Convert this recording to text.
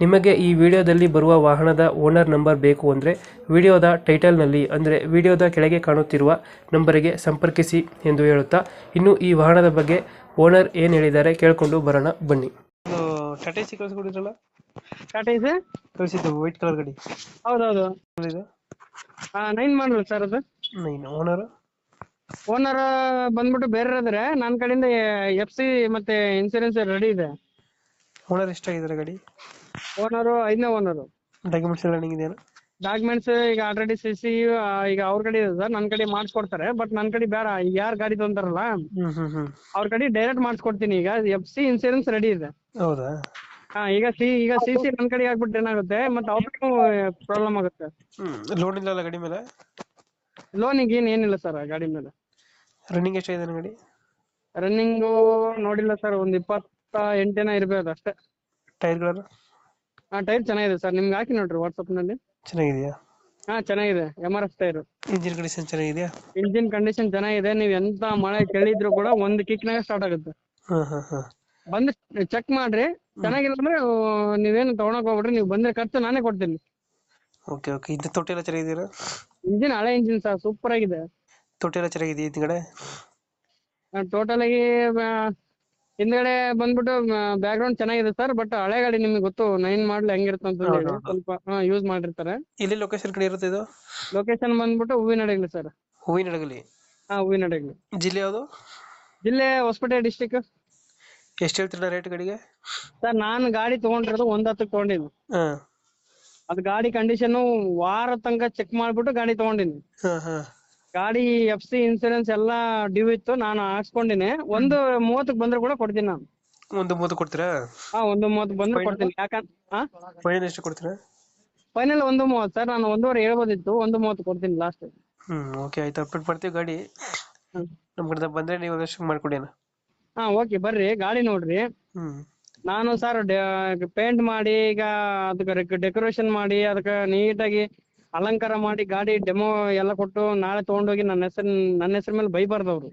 ನಿಮಗೆ ಈ ವಿಡಿಯೋದಲ್ಲಿ ಬರುವ ವಾಹನದ ಓನರ್ ನಂಬರ್ ಬೇಕು ಅಂದರೆ ವಿಡಿಯೋದ ಟೈಟಲ್ನಲ್ಲಿ ಅಂದರೆ ವಿಡಿಯೋದ ಕೆಳಗೆ ಕಾಣುತ್ತಿರುವ ನಂಬರಿಗೆ ಸಂಪರ್ಕಿಸಿ ಎಂದು ಹೇಳುತ್ತಾ ಇನ್ನು ಈ ವಾಹನದ ಬಗ್ಗೆ ಓನರ್ ಏನು ಹೇಳಿದ್ದಾರೆ ಕೇಳಿಕೊಂಡು ಬರೋಣ ಬನ್ನಿ. ಟಾಟಾ ಸಿ ಕಳಿಸ್ಕೊಡಿದ್ರಲ್ಲ? ಟಾಟಾ ಇದೆ ಕಳಿಸಿದ್ದು ವೈಟ್ ಕಲರ್ ಗಾಡಿ. ಹೌದೌದು. ಆ ನೈನ್ ಮಾಡಲ್ ಸರ್ ಅದು. ನೈನ್ ಓನರ್ ಓನರ್ ಬಂದ್ಬಿಟ್ಟು ಬೇರೆ ಇದಾರೆ. ನನ್ನ ಕಡೆಯಿಂದ ಎಫ್ ಸಿ ಮತ್ತೆ ಇನ್ಸೂರೆನ್ಸ್ ರೆಡಿ ಇದೆ. ಓನರ್ ಎಷ್ಟಾಗಿದ್ದಾರೆ ಗಾಡಿ? ಓನರು ಐದನೇ ಓನರು ಡಾಕ್ಯುಮೆಂಟ್ಸ್ ಎಲ್ಲ ರನ್ನಿಂಗ್ ಇದೆಯಾ ಡಾಕ್ಯುಮೆಂಟ್ಸ್ ಈಗ ಆಲ್ರೆಡಿ ಸಿ ಸಿ ಈಗ ಅವ್ರ ಕಡೆ ಇದೆ ಸರ್ ನನ್ನ ಕಡೆ ಮಾಡಿಸ್ಕೊಡ್ತಾರೆ ಬಟ್ ನನ್ನ ಕಡೆ ಬೇಡ ಈಗ ಯಾರು ಗಾಡಿ ತೊಂದರಲ್ಲ? ಹ್ಮ್ ಹ್ಮ್ ಹ್ಮ್. ಅವ್ರ ಕಡೆ ಡೈರೆಕ್ಟ್ ಮಾಡಿಸ್ಕೊಡ್ತೀನಿ ಈಗ ಎಫ್ ಸಿ ಇನ್ಸೂರೆನ್ಸ್ ರೆಡಿ ಇದೆ. ಹೌದಾ? ಹಾ ಈಗ ಸಿ ಈಗ ಸಿ ಸಿ ನನ್ನ ಕಡೆ ಆಗ್ಬಿಟ್ಟು ಏನಾಗುತ್ತೆ ಮತ್ತೆ ಅವ್ರಿಗೂ ಪ್ರಾಬ್ಲಮ್ ಆಗುತ್ತೆ. ಹ್ಮ್ ಲೋನ್ ಇಲ್ಲ ಗಾಡಿ ಮೇಲೆ? ಲೋನಿಗೆ ಏನು ಏನಿಲ್ಲ ಸರ್ ಗಾಡಿ ಮೇಲೆ. ರನ್ನಿಂಗ್ ಎಷ್ಟಾಗಿದೆ ಗಾಡಿ? ರನ್ನಿಂಗು ನೋಡಿಲ್ಲ ಸರ್ ಒಂದು ಇಪ್ಪತ್ತ ಎಂಟೇನ ಇರ್ಬೋದು ಅಷ್ಟೇ. ಟೈರ್ಗಳನ್ನು ಹಾ ಟೈರ್ ಚೆನ್ನಾಗಿದೆ ಸರ್. ನಿಮ್ಗೆ ಹಾಕಿ ನೋಡ್ರಿ ವಾಟ್ಸಪ್ನಲ್ಲಿ ಚೆನ್ನಾಗಿದೆಯಾ? ಹಾ ಚೆನ್ನಾಗಿದೆ. M R F tyre. Engine condition ಚೆನ್ನಾಗಿದೆಯಾ? ಇಂಜಿನ್ ಕಂಡೀಷನ್ ಚೆನ್ನಾಗಿದೆ. ನೀವ್ ಎಂತ ಮಳೆ ಕೇಳಿದ್ರು ಕೂಡ ಒಂದ್ ಕಿಕ್ನಾಗ ಸ್ಟಾರ್ಟ್ ಆಗುತ್ತೆ. ಹಾ ಹಾ ಹಾ. ಬಂದ್ ಚೆಕ್ ಮಾಡ್ರಿ. ಚೆನ್ನಾಗಿಲ್ಲ ಅಂದ್ರೆ ಆ, ನೀವೇನು ತಗೊಳಕ್ ಹೋಗ್ಬಿಡ್ರಿ. ನೀವು ಬಂದ್ರೆ ಖರ್ಚು ನಾನೇ ಕೊಡ್ತೀನಿ. Okay okay. ಇದು ತೊಟ್ಟಿ ಎಲ್ಲ ಚೆನ್ನಾಗಿದೆಯಾ ಇಂಜಿನ್ ಹಳೆ ಇಂಜಿನ್ ಸರ್. ಸೂಪರ್ ಆಗಿದೆ. ತೊಟ್ಟಿ ಎಲ್ಲ ಚೆನ್ನಾಗಿದೆಯಾ ಹಿಂದ್ಗಡೆ ಟೋಟಲ್ ಆಗಿ ಹಿಂದ್ಗಡೆ ಬಂದ್ಬಿಟ್ಟು ಬ್ಯಾಕ್ ಗ್ರೌಂಡ್ ಚೆನ್ನಾಗಿದೆ ಸರ್ ಬಟ್ ಹಳೆ ಗಾಡಿ ನಿಮ್ಗೆ ಗೊತ್ತು ನೈನ್ ಮಾಡಲ್ ಹೆಂಗಿರುತ್ತೆ ಅಂತ ಹೇಳಿ. ಸ್ವಲ್ಪ ಯೂಸ್ ಮಾಡಿರ್ತಾರೆ. ಇಲ್ಲಿ ಲೊಕೇಶನ್ ಕಡೆ ಇರುತ್ತೆ ಇದು? ಲೊಕೇಶನ್ ಬಂದ್ಬಿಟ್ಟು ಹೂವಿನಡಗಲಿ ಸರ್ ಹೂವಿನ ಆ ಹಾ ಹೂವಿನಡಗಲಿ ಜಿಲ್ಲೆ ಯಾವುದು? ಜಿಲ್ಲೆ ಹೊಸಪೇಟೆ ಡಿಸ್ಟಿಕ್ ಎಷ್ಟು ಹೇಳ್ತೀರಾ ರೇಟ್ ಗಾಡಿಗೆ? ಸರ್ ನಾನು ಗಾಡಿ ತಗೊಂಡಿರೋದು ಒಂದ್ ಹತ್ತಕ್ಕೆ ತಗೊಂಡಿದ್ದು. ಅದು ಗಾಡಿ ಕಂಡೀಷನ್ ವಾರ ತನಕ ಚೆಕ್ ಮಾಡ್ಬಿಟ್ಟು ಗಾಡಿ ತಗೊಂಡಿನಿ ಗಾಡಿ ಎಫ್ ಸಿ ಇನ್ಸೂರೆನ್ಸ್ ಎಲ್ಲಾ ಡ್ಯೂ ಇತ್ತು ನಾನು ಹಾಕ್ಸ್ಕೊಂಡಿನಿ. ಒಂದು ಮೂವತ್ತಕ್ ಬಂದ್ರೆ ಕೂಡ ಕೊಡ್ತೀನಿ ನಾನು. ಒಂದು ಮೂವತ್ತು ಕೊಡ್ತೀರಾ? ಹಾ ಒಂದು ಮೂವತ್ತು ಬಂದ್ರೆ ಕೊಡ್ತೀನಿ. ಯಾಕಂತ ಹಾ? ಫೈನ್ ಎಷ್ಟು ಕೊಡ್ತೀರಾ? ಫೈನಲ್ ಒಂದು ಮೂವತ್ತು. ಸರ್ ನಾನು ಒಂದೂವರೆ ಹೇಳ್ಬೋದಿತ್ತು ಒಂದು ಮೂವತ್ತು ಕೊಡ್ತೀನಿ ಲಾಸ್ಟ್ ಹ್ಮ್ ಓಕೆ ಆಯ್ತು. ಅಪ್ಡೇಟ್ ಮಾಡ್ತೀವಿ ಗಾಡಿ. ನಮ್ಮ ಕಡೆ ಬಂದ್ರೆ ನೀವು ಅದಷ್ಟು ಮಾಡ್ಕೊಡಿ ಅಣ್ಣ. ಹಾ ಓಕೆ ಬರ್ರಿ. ಗಾಡಿ ನೋಡ್ರಿ. ಹ್ಮ್. ನಾನು ಸರ್ ಪೇಂಟ್ ಮಾಡಿ ಈಗ ಅದಕ್ಕೆ ಡೆಕೋರೇಷನ್ ಮಾಡಿ ಅದಕ್ಕೆ ನೀಟಾಗಿ ಅಲಂಕಾರ ಮಾಡಿ ಗಾಡಿ ಡೆಮೋ ಎಲ್ಲ ಕೊಟ್ಟು ನಾಳೆ ತಗೊಂಡೋಗಿ ನನ್ನ ಹೆಸರು ನನ್ನ ಹೆಸರು ಮೇಲೆ ಬೈಬಾರ್ದು ಅವ್ರು.